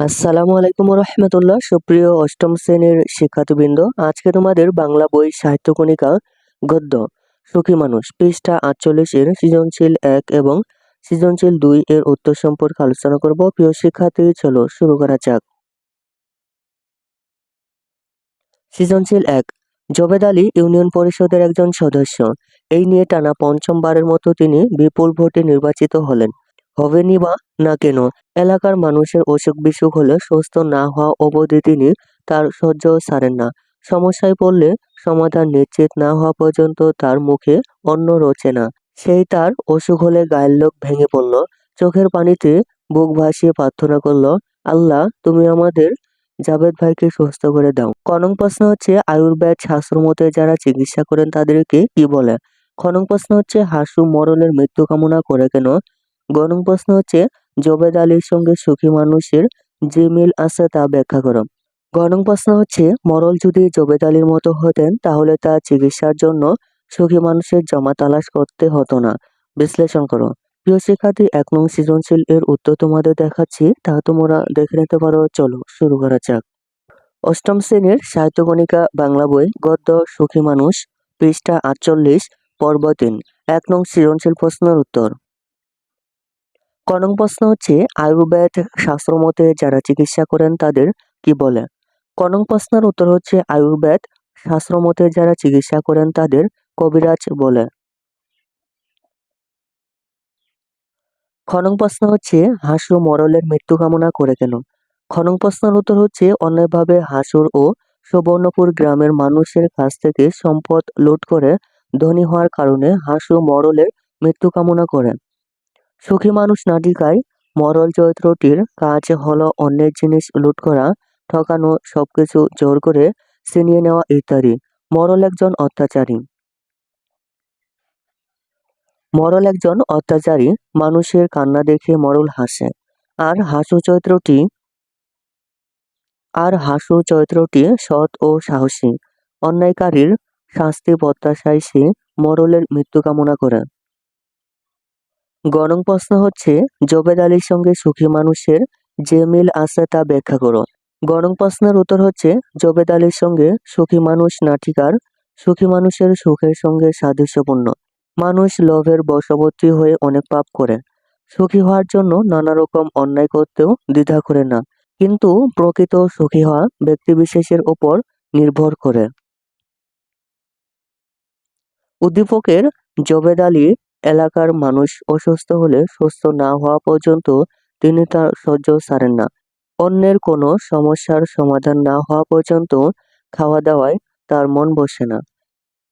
আসসালামু আলাইকুম রহমতুল্লাহ সুপ্রিয় অষ্টম শ্রেণির শিক্ষার্থীবৃন্দ। আজকে তোমাদের বাংলা বই সাহিত্য কণিকা গদ্য, সুখী মানুষ, পৃষ্ঠা আটচল্লিশ এর সৃজনশীল এক এবং সৃজনশীল দুই এর উত্তর সম্পর্কে আলোচনা করব। প্রিয় শিক্ষার্থী, চলো শুরু করা যাক। সৃজনশীল এক, জবেদ আলী ইউনিয়ন পরিষদের একজন সদস্য। এই নিয়ে টানা পঞ্চমবারের মতো তিনি বিপুল ভোটে নির্বাচিত হলেন। হবেনি বা না কেন? এলাকার মানুষের অসুখ বিসুখ হলে সুস্থ না হওয়া অবধি তিনি তার সহ্য ছাড়েন না। সমস্যায় পড়লে সমাধান নিশ্চিত না হওয়া পর্যন্ত তার মুখে অন্ন রোচে না। সেই তার অসুখ হলে গায়ের লোক ভেঙে পড়ল। চোখের পানিতে বুক ভাসিয়ে প্রার্থনা করল, আল্লাহ, তুমি আমাদের জাভেদ ভাইকে সুস্থ করে দাও। কনং প্রশ্ন হচ্ছে, আয়ুর্বেদ শাস্ত্র মতে যারা চিকিৎসা করেন তাদেরকে কি বলে? খনং প্রশ্ন হচ্ছে, হাসু মরণের মৃত্যু কামনা করে কেন? গণং প্রশ্ন হচ্ছে, জবেদ আলীর সঙ্গে সুখী মানুষের যে মিল আছে তা ব্যাখ্যা করো। গণং প্রশ্ন হচ্ছে, মরল যদি জবেদ আলীর মতো হতেন, তাহলে তার চিকিৎসার জন্য সুখী মানুষের জমা তালাশ করতে হতো না। বিশ্লেষণ করো। প্রিয় শিক্ষার্থী, এক নং সৃজনশীল এর উত্তর তোমাদের দেখাচ্ছি, তা তোমরা দেখে নিতে পারো। চলো, শুরু করা যাক। অষ্টম শ্রেণির সাহিত্যগণিকা বাংলা বই, গদ্য সুখী মানুষ, পৃষ্ঠা আটচল্লিশ, পর্ব তিন। এক নং সৃজনশীল প্রশ্নের উত্তর। ক নং প্রশ্ন হচ্ছে, আয়ুর্বেদ শাস্ত্র মতে যারা চিকিৎসা করেন তাদের কি বলে? ক নং প্রশ্নের উত্তর হচ্ছে, আয়ুর্বেদ শাস্ত্র মতে যারা চিকিৎসা করেন তাদের কবিরাজ বলে। খনং প্রশ্ন হচ্ছে হাসু মরলের মৃত্যু কামনা করে কেন? খনং প্রশ্নের উত্তর হচ্ছে অন্যায়ভাবে হাসুর ও সুবর্ণপুর গ্রামের মানুষের কাছ থেকে সম্পদ লুট করে ধনী হওয়ার কারণে হাসু মরলের মৃত্যু কামনা করেন সুখী মানুষ নাটিকায় মরল চরিত্রটির কাজ হলো অন্যের জিনিস লুট করা, ঠকানো, সবকিছু জোর করে ছিনিয়ে নেওয়া ইত্যাদি। মরল একজন অত্যাচারী। মরল একজন অত্যাচারী মানুষের কান্না দেখে মরল হাসে। আর হাসু চরিত্রটি, আর হাসু চরিত্রটি সৎ ও সাহসী। অন্যায়কারীর শাস্তি প্রত্যাশায় সে মরলের মৃত্যু কামনা করে। গণং প্রশ্ন হচ্ছে, জবেদ আলীর সঙ্গে সুখী মানুষের যে মিল আছে তা ব্যাখ্যা করো গণং প্রশ্নের উত্তর হচ্ছে, জবেদ আলীর সঙ্গে সুখী মানুষ নাটিকার সুখী মানুষের সুখের সঙ্গে সাদৃশ্যপূর্ণ। মানুষ লোভের বশবর্তী হয়ে অনেক পাপ করে। সুখী হওয়ার জন্য নানা রকম অন্যায় করতেও দ্বিধা করে না, কিন্তু প্রকৃত সুখী হওয়া ব্যক্তিবিশেষের ওপর নির্ভর করে। উদ্দীপকের জবেদ আলী এলাকার মানুষ অসুস্থ হলে সুস্থ না হওয়া পর্যন্ত তিনি তার সহ্য ছাড়েন না। অন্যের কোনো সমস্যার সমাধান না হওয়া পর্যন্ত খাওয়া দাওয়ায় তার মন বসে না।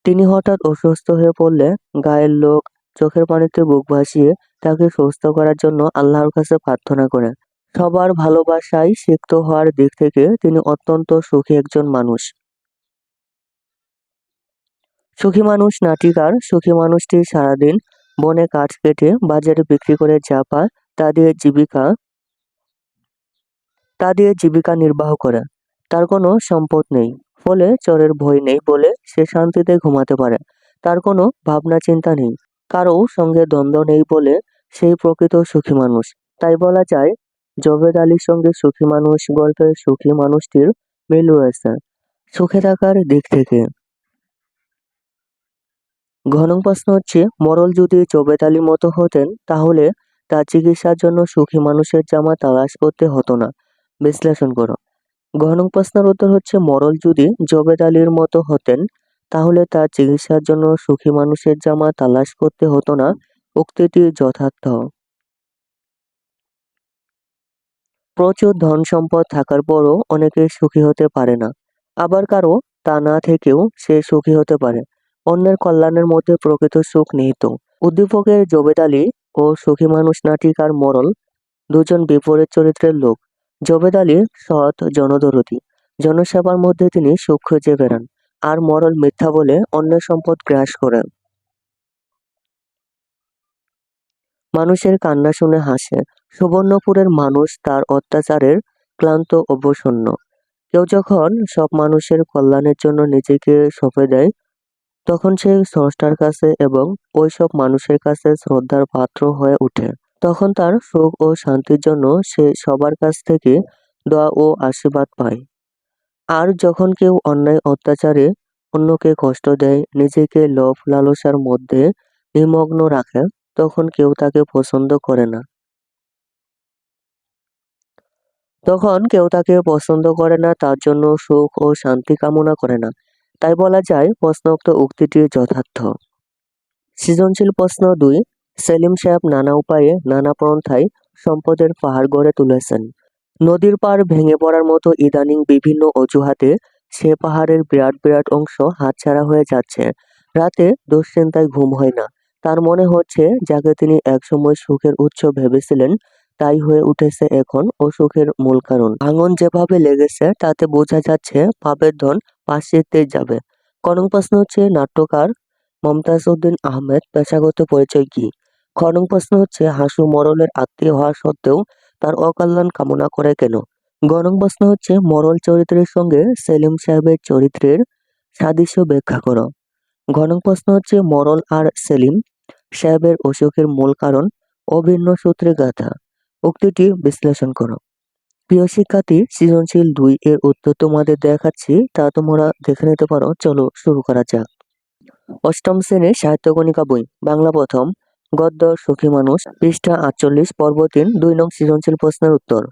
তিনি হঠাৎ অসুস্থ হয়ে পড়লে গায়ের লোক চোখের পানিতে বুক ভাসিয়ে তাকে সুস্থ করার জন্য আল্লাহর কাছে প্রার্থনা করেন। সবার ভালোবাসায় সিক্ত হওয়ার দিক থেকে তিনি অত্যন্ত সুখী একজন মানুষ। সুখী মানুষ নাটিকার সুখী মানুষটি সারাদিন বনে কাঠ কেটে বাজারে বিক্রি করে যা পায় তা দিয়ে জীবিকা, তা দিয়ে জীবিকা নির্বাহ করে। তার কোনো সম্পদ নেই, ফলে চরের ভয় নেই বলে সে শান্তিতে ঘুমাতে পারে। তার কোনো ভাবনা চিন্তা নেই কারও সঙ্গে দ্বন্দ্ব নেই বলে সেই প্রকৃত সুখী মানুষ। তাই বলা যায়, জবেদ আলীর সঙ্গে সুখী মানুষ গল্পের সুখী মানুষটির মিল রয়েছে। সুখে থাকার দিক থেকে ঘন প্রশ্ন হচ্ছে, মরল যদি আলীর মতো হতেন, তাহলে তার চিকিৎসার জন্য সুখী মানুষের জামা তালাশ করতে হতো না। বিশ্লেষণ করো। ঘন প্রশ্নের উত্তর হচ্ছে, মরল যদি জবেদ মতো হতেন, তাহলে তার চিকিৎসার জন্য সুখী মানুষের জামা তালাশ করতে হতো না। উক্তিটি যথার্থ। প্রচুর ধন সম্পদ থাকার পরও অনেকে সুখী হতে পারে না। আবার কারও তা না থেকেও সে সুখী হতে পারে। অন্যের কল্যাণের মধ্যে প্রকৃত সুখ নিহিত। উদ্দীপকের জবেদ আলী ও সুখী মানুষ নাটিকার মরল দুজন বিপরীত চরিত্রের লোক। জবেদ আলী সৎ জনদরদী। জনসেবার মধ্যে তিনি সুখ খুঁজে বেড়ান আর মরল মিথ্যা বলে অন্যের সম্পদ গ্রাস করেন। মানুষের কান্না শুনে হাসে। সুবর্ণপুরের মানুষ তার অত্যাচারের ক্লান্ত অবসন্ন। কেউ যখন সব মানুষের কল্যাণের জন্য নিজেকে সঁপে দেয় তখন সে স্রষ্টার কাছে এবং ওই সব মানুষের কাছে শ্রদ্ধার পাত্র হয়ে ওঠে। তখন তার সুখ ও শান্তির জন্য সে সবার কাছ থেকে দোয়া ও আশীর্বাদ পায়। আর যখন কেউ অন্যায় অত্যাচারে অন্যকে কষ্ট দেয়, নিজেকে লোভ লালসার মধ্যে নিমগ্ন রাখে, তখন কেউ তাকে পছন্দ করে না। তখন কেউ তাকে পছন্দ করে না, তার জন্য সুখ ও শান্তি কামনা করে না। তাই বলা যায় প্রশ্নোক্ত উক্তিটি যথার্থ। সৃজনশীল প্রশ্ন দুই, সেলিম সাহেব নানা উপায়ে নানা পন্থায় সম্পদের পাহাড় গড়ে তুলেছেন। নদীর পাড় ভেঙে পড়ার মতো ইদানিং বিভিন্ন অজুহাতে সে পাহাড়ের বিরাট বিরাট অংশ হাতছাড়া হয়ে যাচ্ছে। রাতে দুশ্চিন্তায় ঘুম হয় না। তার মনে হচ্ছে যাকে তিনি একসময় সুখের উৎস ভেবেছিলেন তাই হয়ে উঠেছে এখন অসুখের মূল কারণ। ভাঙন যেভাবে লেগেছে, তাতে বোঝা যাচ্ছে পাপের ধন পাশিতে যাবে। কনং প্রশ্ন হচ্ছে, নাট্যকার মমতাজ উদ্দিন আহমেদ পেশাগত পরিচয় কি? খনং প্রশ্ন হচ্ছে, হাসু মরলের আত্মীয় হওয়া সত্ত্বেও তার অকল্যাণ কামনা করে কেন? গণং প্রশ্ন হচ্ছে মরল চরিত্রের সঙ্গে সেলিম সাহেবের চরিত্রের সাদৃশ্য ব্যাখ্যা করো। ঘনং প্রশ্ন হচ্ছে মরল আর সেলিম সাহেবের অসুখের মূল কারণ অভিন্ন সূত্রে গাথা। উক্তিটি বিশ্লেষণ করো। প্রিয় শিক্ষার্থী, সৃজনশীল দুই এর উত্তর তোমাদের দেখাচ্ছি, তা তোমরা দেখে নিতে পারো। চলো শুরু করা যাক। অষ্টম শ্রেণির সাহিত্যগণিকা বই, বাংলা প্রথম, গদ্য, সুখী মানুষ, পৃষ্ঠা আটচল্লিশ, পর্ব তিন, দুই নং সৃজনশীল প্রশ্নের উত্তর।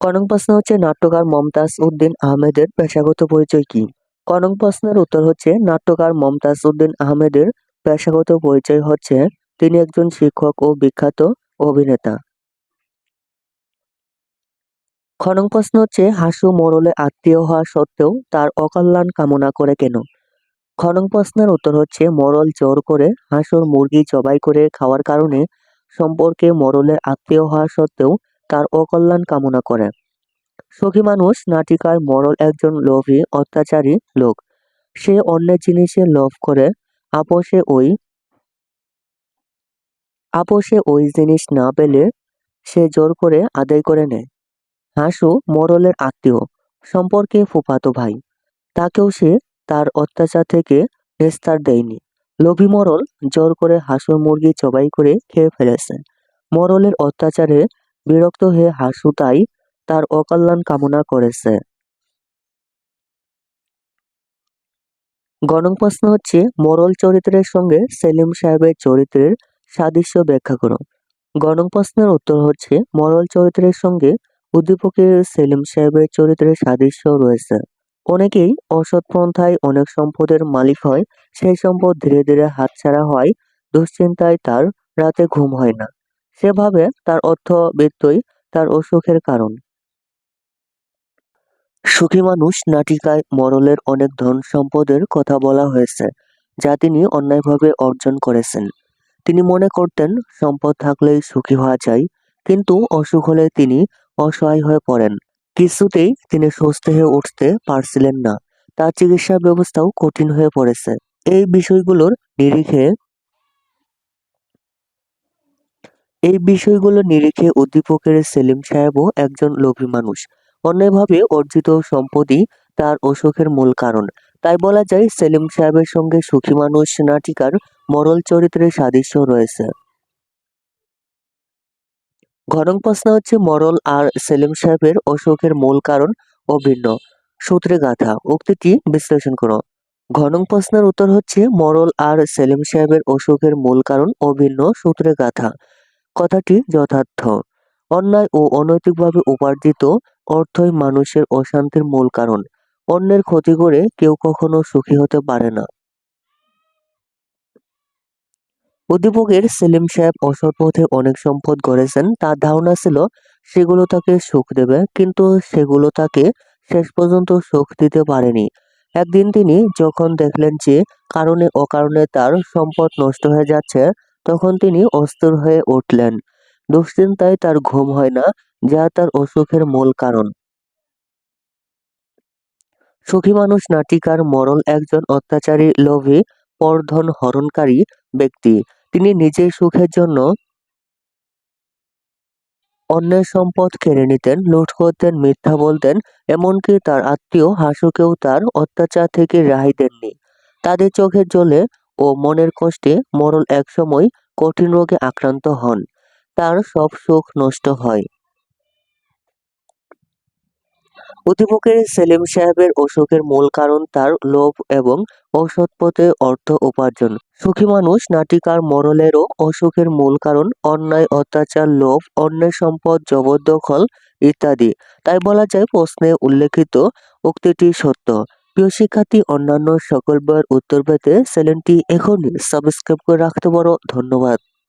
কনং প্রশ্ন হচ্ছে, নাট্যকার মমতাজ উদ্দিন আহমেদের পেশাগত পরিচয় কি? কনং প্রশ্নের উত্তর হচ্ছে, নাট্যকার মমতাজ উদ্দিন আহমেদের পেশাগত পরিচয় হচ্ছে তিনি একজন শিক্ষক ও বিখ্যাত অভিনেতা। খনং প্রশ্ন হচ্ছে, হাসু মোড়লে আত্মীয় হওয়া সত্ত্বেও তার অকল্যাণ কামনা করে কেন? খনং প্রশ্নের উত্তর হচ্ছে মরল জোর করে হাঁসুর মুরগি জবাই করে খাওয়ার কারণে সম্পর্কে মরলের আত্মীয় হওয়া সত্ত্বেও তার অকল্যাণ কামনা করে। সখী মানুষ নাটিকায় মরল একজন লোভী, অত্যাচারী লোক। সে অন্যের জিনিসে লোভ করে, আপোষে ওই আপোষে ওই জিনিস না পেলে সে জোর করে আদায় করে নেয়। হাসু মরলের আত্মীয়, সম্পর্কে ফুফাতো ভাই। তাকেও সে তার অত্যাচার থেকে নিস্তার দেয়নি। লোভী মরল জোর করে হাসুর মুরগি জবাই করে খেয়ে ফেলেছে। মরলের অত্যাচারে বিরক্ত হয়ে হাসু তাই তার অকল্যাণ কামনা করেছে। গণং প্রশ্ন হচ্ছে, মরল চরিত্রের সঙ্গে সেলিম সাহেবের চরিত্রের সাদৃশ্য ব্যাখ্যা করো গণং প্রশ্নের উত্তর হচ্ছে, মরল চরিত্রের সঙ্গে উদ্দীপকের সেলিম সাহেবের চরিত্রের সাদৃশ্য রয়েছে। অনেকেই অসৎ পন্থায় অনেক সম্পদের মালিক হয়, সেই সম্পদ ধীরে ধীরে হাতছাড়া হয়, দুশ্চিন্তায় তার রাতে ঘুম হয় না। সেভাবে তার অর্থ বৃত্তই তার অসুখের কারণ। সুখী মানুষ নাটিকায় মরলের অনেক ধন সম্পদের কথা বলা হয়েছে, যা তিনি অন্যায়ভাবে অর্জন করেছেন। তিনি মনে করতেন সম্পদ থাকলেই সুখী হওয়া যায় কিন্তু অসুখ হলে তিনি অসহায় হয়ে পড়েন। কিছুতেই তিনি সুস্থ হয়ে উঠতে পারছিলেন না। তার চিকিৎসা ব্যবস্থাও কঠিন হয়ে পড়েছে। এই বিষয়গুলোর নিরিখে এই বিষয়গুলো নিরিখে উদ্দীপকের সেলিম সাহেবও একজন লোভী মানুষ। অন্যায়ভাবে অর্জিত সম্পদই তার অসুখের মূল কারণ। তাই বলা যায় সেলিম সাহেবের সঙ্গে সুখী মানুষ নাটিকার মরল চরিত্রের সাদৃশ্য রয়েছে। ঘনং প্রশ্ন হচ্ছে, মরল আর সেলিম সাহেবের অসুখের মূল কারণ অভিন্ন সূত্রে গাথা। উক্তিটি বিশ্লেষণ করো। ঘনং প্রশ্নের উত্তর হচ্ছে, মরল আর সেলিম সাহেবের অসুখের মূল কারণ অভিন্ন সূত্রে গাথা। কথাটি যথার্থ। অন্যায় ও অনৈতিকভাবে উপার্জিত অর্থই মানুষের অশান্তির মূল কারণ। অন্যের ক্ষতি করে কেউ কখনো সুখী হতে পারে না। উদ্দীপকের সেলিম সাহেব অসৎ পথে অনেক সম্পদ গড়েছেন, তার ধারণা ছিল সেগুলো তাকে সুখ দেবে, কিন্তু সেগুলো তাকে শেষ পর্যন্ত সুখ দিতে পারেনি। একদিন তিনি যখন দেখলেন যে কারণে অকারণে তার সম্পদ নষ্ট হয়ে যাচ্ছে, তখন তিনি অস্থির হয়ে উঠলেন। দুশ্চিন্তায় তার ঘুম হয় না, যা তার অসুখের মূল কারণ। সুখী মানুষ নাটিকার মরল একজন অত্যাচারী লোভী পরধন হরণকারী ব্যক্তি। তিনি নিজের সুখের জন্য অন্যের সম্পদ কেড়ে নিতেন, লুট করতেন, মিথ্যা বলতেন, এমনকি তার আত্মীয় হাসুকেও তার অত্যাচার থেকে রেহাই দেননি। তাদের চোখের জলে ও মনের কষ্টে মরল একসময় কঠিন রোগে আক্রান্ত হন। তার সব সুখ নষ্ট হয়। অধিপকের সেলিম সাহেবের অসুখের মূল কারণ তার লোভ এবং অসৎ পথে অর্থ উপার্জন। সুখী মানুষ নাটিকার মরলেরও অসুখের মূল কারণ অন্যায়, অত্যাচার, লোভ অন্যের সম্পদ, জবরদখল ইত্যাদি। তাই বলা যায় প্রশ্নে উল্লেখিত উক্তিটি সত্য। প্রিয় শিক্ষার্থী, অন্যান্য সকল উত্তর পেতে চ্যানেলটি এখনই সাবস্ক্রাইব করে রাখতে পারো। ধন্যবাদ।